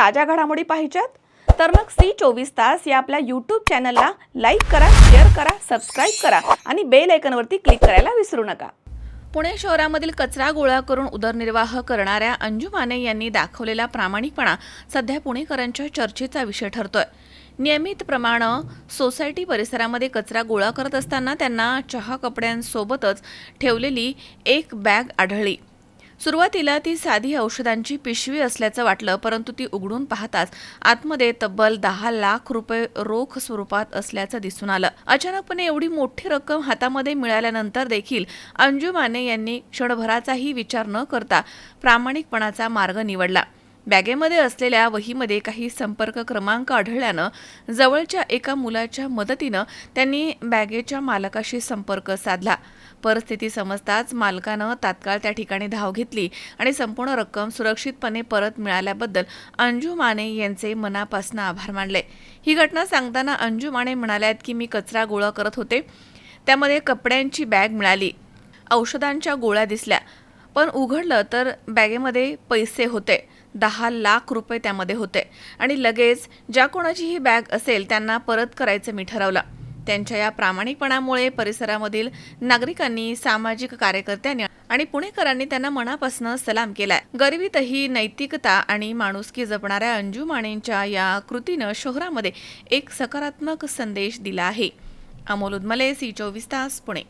ताज्या घडामोडी पाहिजेत? तर मग सी चोवीस तास या आपल्या यूट्यूब चॅनलला लाईक करा शेअर करा सबस्क्राईब करा आणि बेल आयकनवरती क्लिक करायला विसरू नका. पुणे शहरामधील कचरा गोळा करून उदरनिर्वाह करणाऱ्या अंजू माने यांनी दाखवलेला प्रामाणिकपणा सध्या पुणेकरांच्या चर्चेचा विषय ठरतोय. नियमित प्रमाणे सोसायटी परिसरामध्ये कचरा गोळा करत असताना त्यांना चहा कपड्यांसोबतच ठेवलेली एक बॅग आढळली. सुरुवातीला ती साधी औषधांची पिशवी असल्याचं वाटलं परंतु ती उघडून पाहताच आतमध्ये तब्बल दहा लाख रुपये रोख स्वरूपात असल्याचं दिसून आलं. अचानकपणे एवढी मोठी रक्कम हातामध्ये मिळाल्यानंतर देखील अंजू माने यांनी क्षणभराचाही विचार न करता प्रामाणिकपणाचा मार्ग निवडला. बॅगेमध्ये असलेल्या वहीमध्ये काही संपर्क क्रमांक आढळल्यानं जवळच्या एका मुलाच्या मदतीनं त्यांनी बॅगेच्या मालकाशी संपर्क साधला. परिस्थिती समजताच मालकानं तात्काळ त्या ठिकाणी धाव घेतली आणि संपूर्ण रक्कम सुरक्षितपणे परत मिळाल्याबद्दल अंजू माने यांचे मनापासून आभार मानले. ही घटना सांगताना अंजू माने म्हणाल्यात की मी कचरा गोळा करत होते. त्यामध्ये कपड्यांची बॅग मिळाली. औषधांच्या गोळ्या दिसल्या. पण उघडलं तर बॅगेमध्ये पैसे होते. दहा लाख रुपये त्यामध्ये होते. आणि लगेच ज्या कोणाची ही बॅग असेल त्यांना परत करायचं मी ठरवलं. त्यांच्या या प्रामाणिकपणामुळे परिसरामधील नागरिकांनी सामाजिक कार्यकर्त्यांनी आणि पुणेकरांनी त्यांना मनापासून सलाम केलाय. गरिबीतही नैतिकता आणि माणुसकी जपणाऱ्या अंजू माणेंच्या या कृतीनं शहरामध्ये एक सकारात्मक संदेश दिला आहे. अमोल उदमले सी चोवीस तास पुणे.